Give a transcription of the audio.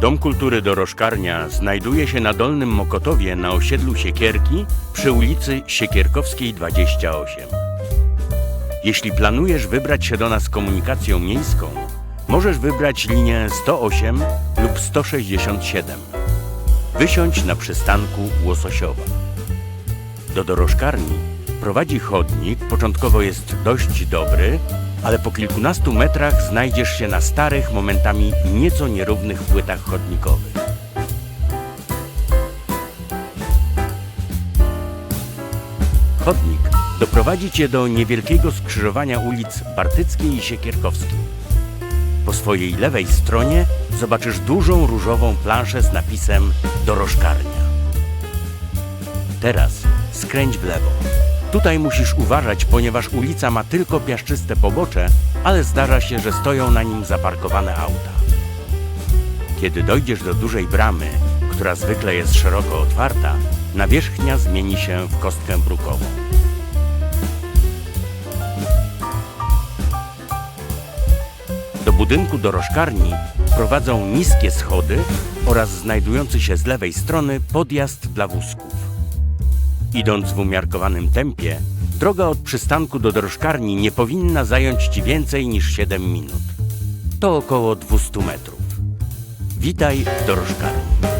Dom Kultury Dorożkarnia znajduje się na Dolnym Mokotowie na osiedlu Siekierki przy ulicy Siekierkowskiej 28. Jeśli planujesz wybrać się do nas komunikacją miejską, możesz wybrać linię 108 lub 167. Wysiądź na przystanku Łososiowa. Do dorożkarni prowadzi chodnik, początkowo jest dość dobry, ale po kilkunastu metrach znajdziesz się na starych, momentami nieco nierównych płytach chodnikowych. Chodnik doprowadzi cię do niewielkiego skrzyżowania ulic Bartyckiej i Siekierkowskiej. Po swojej lewej stronie zobaczysz dużą różową planszę z napisem Dorożkarnia. Teraz skręć w lewo. Tutaj musisz uważać, ponieważ ulica ma tylko piaszczyste pobocze, ale zdarza się, że stoją na nim zaparkowane auta. Kiedy dojdziesz do dużej bramy, która zwykle jest szeroko otwarta, nawierzchnia zmieni się w kostkę brukową. Do budynku dorożkarni prowadzą niskie schody oraz znajdujący się z lewej strony podjazd dla wózków. Idąc w umiarkowanym tempie, droga od przystanku do dorożkarni nie powinna zająć Ci więcej niż 7 minut. To około 200 metrów. Witaj w dorożkarni.